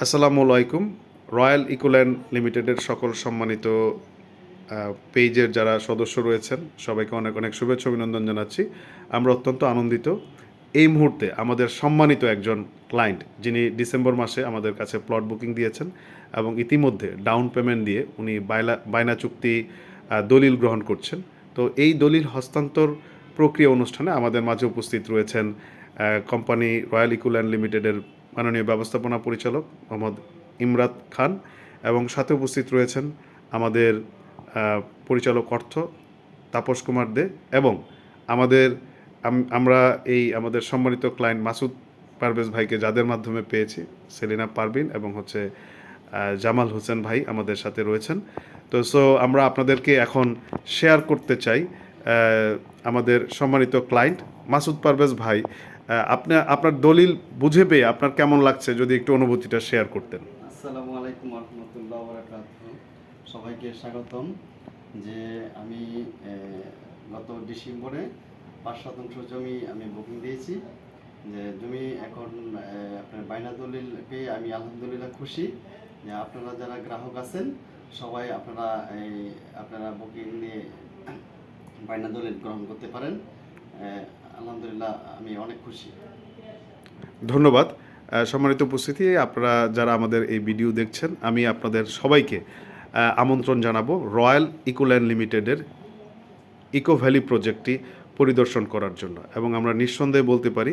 আসসালামু আলাইকুম। রয়্যাল ইকোল্যান্ড লিমিটেডের সকল সম্মানিত পেজের যারা সদস্য রয়েছেন, সবাইকে অনেক অনেক শুভেচ্ছা, অভিনন্দন জানাচ্ছি। আমরা অত্যন্ত আনন্দিত। এই মুহূর্তে আমাদের সম্মানিত একজন ক্লায়েন্ট, যিনি ডিসেম্বর মাসে আমাদের কাছে প্লট বুকিং দিয়েছেন এবং ইতিমধ্যে ডাউন পেমেন্ট দিয়ে উনি বাইলা বায়না চুক্তি দলিল গ্রহণ করছেন। তো এই দলিল হস্তান্তর প্রক্রিয়া অনুষ্ঠানে আমাদের মাঝে উপস্থিত রয়েছেন কোম্পানি রয়্যাল ইকুল্যান্ড লিমিটেডের মাননীয় ব্যবস্থাপনা পরিচালক মোহাম্মদ ইমরাত খান এবং সাথে উপস্থিত রয়েছেন আমাদের পরিচালক অর্থ তাপস কুমার দে এবং আমাদের আমরা এই আমাদের সম্মানিত ক্লায়েন্ট মাসুদ পারভেজ ভাইকে যাদের মাধ্যমে পেয়েছি, সেলিনা পারবিন এবং হচ্ছে জামাল হোসেন ভাই আমাদের সাথে রয়েছেন। তো সো আমরা আপনাদেরকে এখন শেয়ার করতে চাই আমাদের সম্মানিত ক্লায়েন্ট মাসুদ পারভেজ ভাই আপনি, আপনার দলিল বুঝে পেয়ে আপনার কেমন লাগছে যদি একটু অনুভূতিটা শেয়ার করতেন? আসসালামু আলাইকুম রহমতুল্লাহ সবাইকে স্বাগতম যে আমি গত ডিসেম্বরে পাঁচ শতাংশ জমি আমি বুকিং দিয়েছি। যে জমি এখন আপনার বাইনা দলিল পেয়ে আমি আলহামদুলিল্লাহ খুশি। যে আপনারা যারা গ্রাহক আছেন, সবাই আপনারা এই, আপনারা বুকিং নিয়ে বাইনা দলিল গ্রহণ করতে পারেন। আমি অনেক খুশি। ধন্যবাদ। সম্মানিত উপস্থিতি, আপনারা যারা আমাদের এই ভিডিও দেখছেন, আমি আপনাদের সবাইকে আমন্ত্রণ জানাব রয়্যাল ইকোল্যান্ড লিমিটেডের ইকো ভ্যালি প্রজেক্টটি পরিদর্শন করার জন্য। এবং আমরা নিঃসন্দেহে বলতে পারি,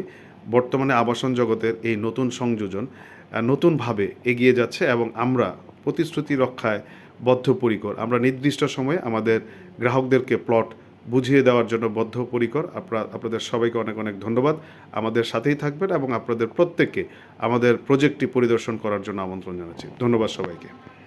বর্তমানে আবাসন জগতের এই নতুন সংযোজন নতুনভাবে এগিয়ে যাচ্ছে এবং আমরা প্রতিশ্রুতি রক্ষায় বদ্ধপরিকর। আমরা নির্দিষ্ট সময়ে আমাদের গ্রাহকদেরকে প্লট বুঝিয়ে দেওয়ার জন্য বদ্ধপরিকর। আপনারা, আপনাদের সবাইকে অনেক অনেক ধন্যবাদ। আমাদের সাথেই থাকবেন এবং আপনাদের প্রত্যেককে আমাদের প্রজেক্টটি পরিদর্শন করার জন্য আমন্ত্রণ জানাচ্ছি। ধন্যবাদ সবাইকে।